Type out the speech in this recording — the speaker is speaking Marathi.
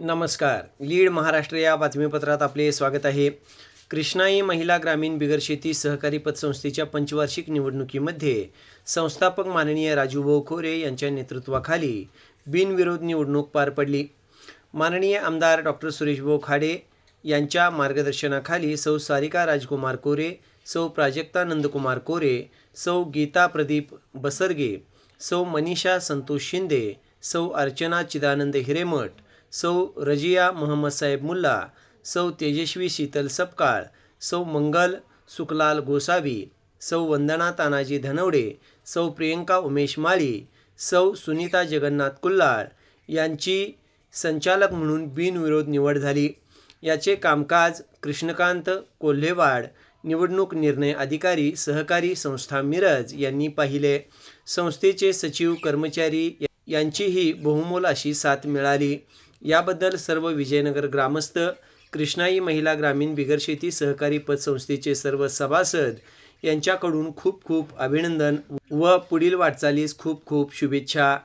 नमस्कार. लीड महाराष्ट्र या बातमीपत्रात आपले स्वागत आहे. कृष्णाई महिला ग्रामीण बिगर शेती सहकारी पतसंस्थेच्या पंचवार्षिक निवडणुकीमध्ये संस्थापक माननीय राजूभाऊ खोरे यांच्या नेतृत्वाखाली बिनविरोध निवडणूक पार पडली. माननीय आमदार डॉक्टर सुरेशभाऊ खाडे यांच्या मार्गदर्शनाखाली सौ सारिका राजकुमार कोरे सौ प्राजक्ता नंदकुमार कोरे सौ गीता प्रदीप बसरगे सौ मनीषा संतोष शिंदे सौ अर्चना चिदानंद हिरेमठ सौ रजिया मोहम्मद साहेब मुल्ला सौ तेजस्वी शीतल सपकाळ सौ मंगल सुखलाल गोसावी सौ वंदना तानाजी धनवडे सौ प्रियंका उमेश माळी सौ सुनीता जगन्नाथ कुल्लाळ यांची संचालक म्हणून बिनविरोध निवड झाली. याचे कामकाज कृष्णकांत कोल्हेवाड निवडणूक निर्णय अधिकारी सहकारी संस्था मिरज यांनी पाहिले. संस्थेचे सचिव कर्मचारी यांचीही बहुमोल अशी साथ मिळाली. याबद्दल सर्व विजयनगर ग्रामस्थ कृष्णाई महिला ग्रामीण बिगरशेती सहकारी पतसंस्थेचे सर्व सभासद यांच्याकडून खूप खूप अभिनंदन व पुढील वाटचालीस खूप खूप शुभेच्छा.